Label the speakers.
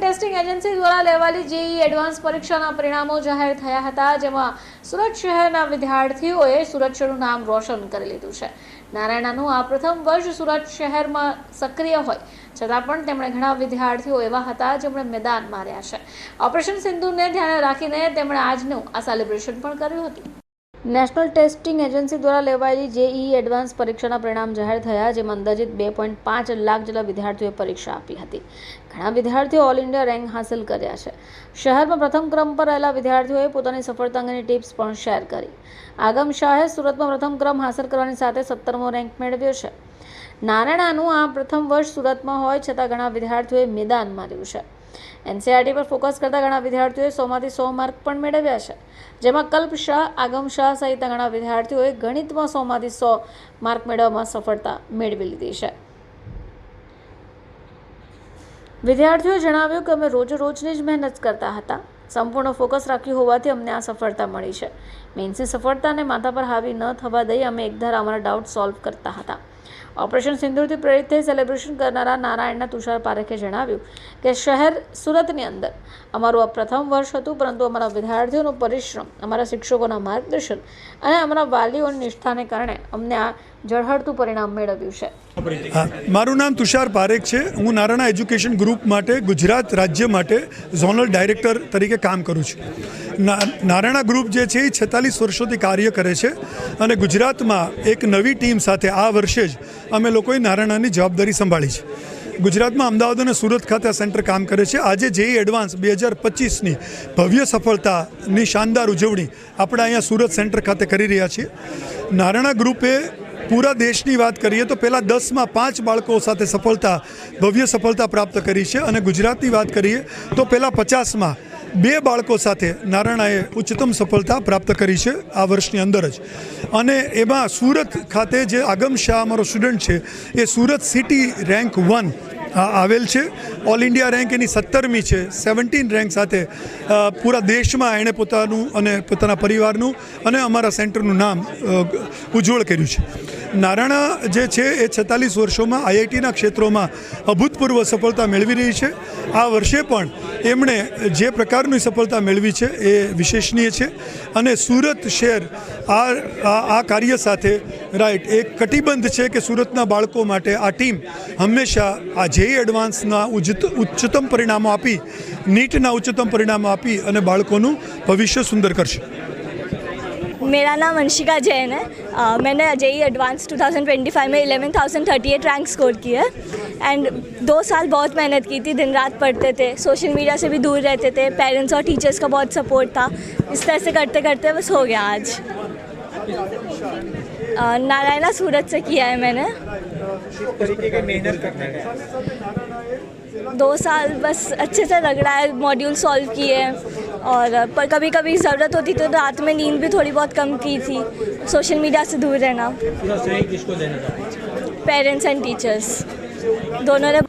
Speaker 1: Testing agency દ્વારા લેવાલી JEE advance પરીક્ષાના પરિણામો જાહેર થયા હતા, જેમાં સુરત શહેરના વિદ્યાર્થીઓએ સુરત શહેરનું નામ રોશન કરી લીધું છે. નારાયણાનું આ પ્રથમ વર્ષ સુરત શહેરમાં સક્રિય હોય, છતાં પણ તેમણે ઘણા વિદ્યાર્થીઓ એવા હતા જેમણે મેદાન માર્યા છે. ઓપરેશન સિંધુને ધ્યાને રાખીને તેમણે આજનું આ સેલિબ્રેશન પણ કર્યું હતું. નેશનલ ટેસ્ટિંગ એજન્સી દ્વારા લેવાયેલી જેઈ એડવાન્સ પરીક્ષાના પરિણામ જાહેર થયા, જેમાં અંદાજિત બે પોઈન્ટ પાંચ લાખ જેટલા વિદ્યાર્થીઓએ પરીક્ષા આપી હતી. ઘણા વિદ્યાર્થીઓ ઓલ ઇન્ડિયા રેન્ક હાંસલ કર્યા છે. શહેરમાં પ્રથમ ક્રમ પર રહેલા વિદ્યાર્થીઓએ પોતાની સફળતા અંગેની ટિપ્સ પણ શેર કરી. આગમ શાહે સુરતમાં પ્રથમ ક્રમ હાંસલ કરવાની સાથે સત્તરમો રેન્ક મેળવ્યો છે. નારાયણાનું આ પ્રથમ વર્ષ સુરતમાં હોય, છતાં ઘણા વિદ્યાર્થીઓએ મેદાન માર્યું છે. એનસીઆરટી પર ફોકસ કરતા ઘણા વિદ્યાર્થીઓએ સોમાંથી સો માર્ક પણ મેળવ્યા છે. જેમાં કલ્પ શાહ, આગમ શાહ સહિત ઘણા વિદ્યાર્થીઓએ ગણિતમાં સોમાંથી સો માર્ક મેળવવામાં સફળતા મેળવી લીધી છે. વિદ્યાર્થીઓએ જણાવ્યું કે અમે રોજ રોજની જ મહેનત કરતા હતા. સંપૂર્ણ ફોકસ રાખ્યું હોવાથી અમને આ સફળતા મળી છે. મેન્સની સફળતાને માથા પર હાવી ન થવા દઈ અમે એકધાર અમારા ડાઉટ સોલ્વ કરતા હતા. ઓપરેશન સિંદૂરથી પ્રેરિત થઈ સેલિબ્રેશન કરનારા નારાયણના તુષાર પારેખે જણાવ્યું કે શહેર સુરતની અંદર અમારું આ પ્રથમ વર્ષ હતું, પરંતુ અમારા વિદ્યાર્થીઓનો પરિશ્રમ, અમારા શિક્ષકોના માર્ગદર્શન અને અમારા વાલીઓની નિષ્ઠાને કારણે અમને આ ઝળહળતું પરિણામ મેળવ્યું છે.
Speaker 2: મારું નામ તુષાર પારેખ છે. હું નારાયણા એજ્યુકેશન ગ્રુપ માટે ગુજરાત રાજ્ય માટે ઝોનલ ડાયરેક્ટર તરીકે કામ કરું છું. નારાયણા ગ્રુપ જે છે એ છેતાલીસ વર્ષોથી કાર્ય કરે છે અને ગુજરાતમાં એક નવી ટીમ સાથે આ વર્ષે જ અમે લોકોએ નારાયણાની જવાબદારી સંભાળી છે. ગુજરાતમાં અમદાવાદ અને સુરત ખાતે આ સેન્ટર કામ કરે છે. આજે જે એડવાન્સ બે હજાર પચીસની ભવ્ય સફળતાની શાનદાર ઉજવણી આપણે અહીંયા સુરત સેન્ટર ખાતે કરી રહ્યા છીએ. નારાયણા ગ્રુપે પૂરા દેશની વાત કરીએ તો પહેલાં દસમાં પાંચ બાળકો સાથે સફળતા, ભવ્ય સફળતા પ્રાપ્ત કરી છે અને ગુજરાતની વાત કરીએ તો પહેલાં પચાસમાં બે બાળકો સાથે નારાયણાએ ઉચ્ચતમ સફળતા પ્રાપ્ત કરી છે આ વર્ષની અંદર જ. અને એમાં સુરત ખાતે જે આગમ શાહ અમારો સ્ટુડન્ટ છે, એ સુરત સિટી રેન્ક વન આવેલ છે. ઓલ ઇન્ડિયા રેન્ક એની સત્તરમી છે. સેવન્ટીન રેન્ક સાથે પૂરા દેશમાં એણે પોતાનું અને પોતાના પરિવારનું અને અમારા સેન્ટરનું નામ ઉજ્જવળ કર્યું છે. નારાયણા જે છે એ છેતાલીસ વર્ષોમાં આઈઆઈટીના ક્ષેત્રોમાં અભૂતપૂર્વ સફળતા મેળવી રહી છે. આ વર્ષે પણ એમણે જે પ્રકારની સફળતા મેળવી છે એ વિશેષનીય છે અને સુરત શહેર આ આ કાર્ય સાથે રાઈટ એક કટિબંધ છે કે સુરતના બાળકો માટે આ ટીમ હંમેશા આ જેઈ એડવાન્સના ઉચ્ચતમ પરિણામો આપી, નીટના ઉચ્ચતમ પરિણામો આપી અને બાળકોનું ભવિષ્ય સુંદર કરશે.
Speaker 3: मेरा नाम अंशिका जैन है। आ, मैंने जेई एडवांस 2025 में 11,038 रैंक स्कोर की है एंड दो साल बहुत मेहनत की थी दिन रात पढ़ते थे सोशल मीडिया से भी दूर रहते थे पेरेंट्स और टीचर्स का बहुत सपोर्ट था। इस तरह से करते करते बस हो गया आज। नारायणा सूरत से किया है मैंने।
Speaker 4: तरीके की मेहनत करना
Speaker 3: दो साल बस अच्छे से लग रहा है मॉड्यूल सॉल्व किए और पर कभी कभी ज़रूरत होती तो रात में नींद भी थोड़ी बहुत कम की थी। सोशल मीडिया से दूर रहना।
Speaker 4: पूरा श्रेय किसको देना चाहते
Speaker 3: पेरेंट्स एंड टीचर्स दोनों ने